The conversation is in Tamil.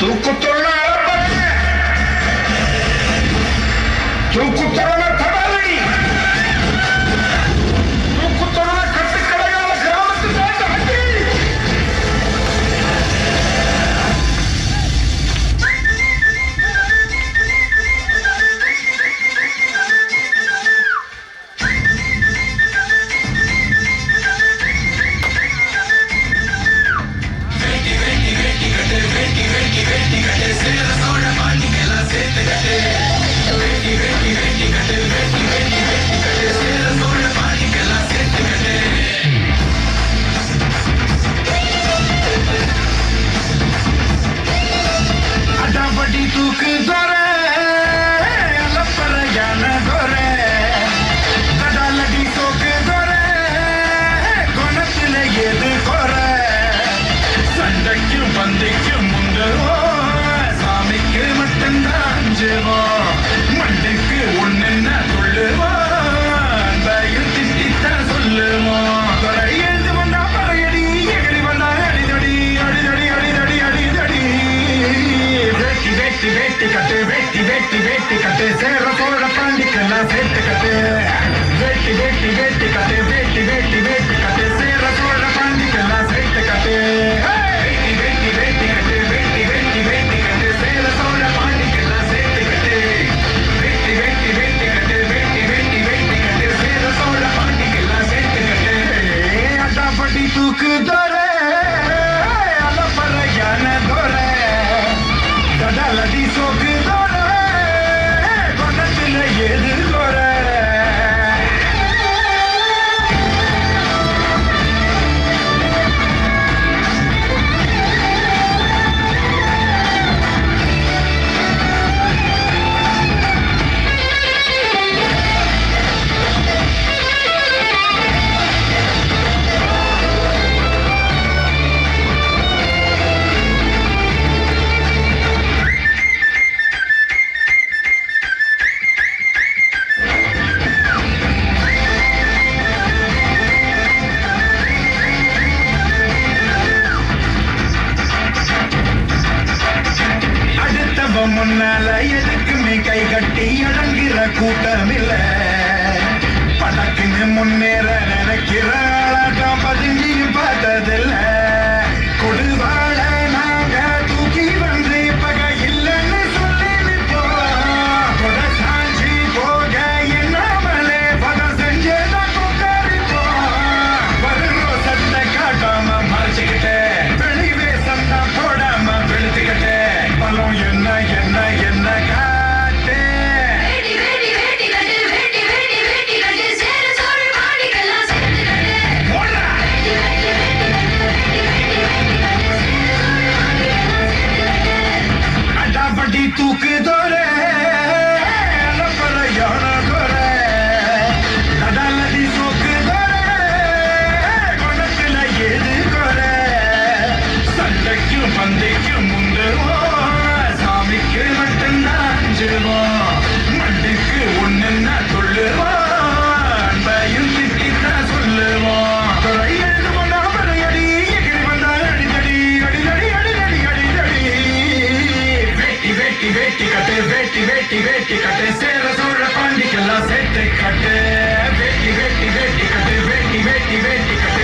तू कुतरना है तू कुतरना வேட்டி கட்டு வேட்டி வேட்டி வேட்டி கட்டு. சேர சோழ பாண்டிக்கெல்லாம் சேர்த்து கட்டு. வேட்டி வேட்டி வேட்டி கட்டு வேட்டி வேட்டி வேட்டி கட்டு. சேர சோழ பாண்டிக்கெல்லாம் சேர்த்து கட்டு. வேட்டி வேட்டி வேட்டி கட்டு வேட்டி வேட்டி வேட்டி கட்டு. சேர சோழ பாண்டிக்கெல்லாம் சேர்த்து கட்டு. வேட்டி வேட்டி வேட்டி கட்டு வேட்டி வேட்டி வேட்டி கட்டு. சேர சோழ பாண்டிக்கெல்லாம் சேர்த்து கட்டு. அட்டாப்பட்டி அடுத்தவ முன்னால எதுக்குமே கை கட்டி அடங்குற கூட்டம் இல்ல படக்குன்னு முன்னேற நினைக்கிற naked, naked. வேட்டி வேட்டி கட்டு சேர சோழ பாண்டிக்கெல்லாம் சேர்த்து கட்டு. வேட்டி வேட்டி வேட்டி கட்டு வேட்டி வேட்டி வேட்டி கட்டு.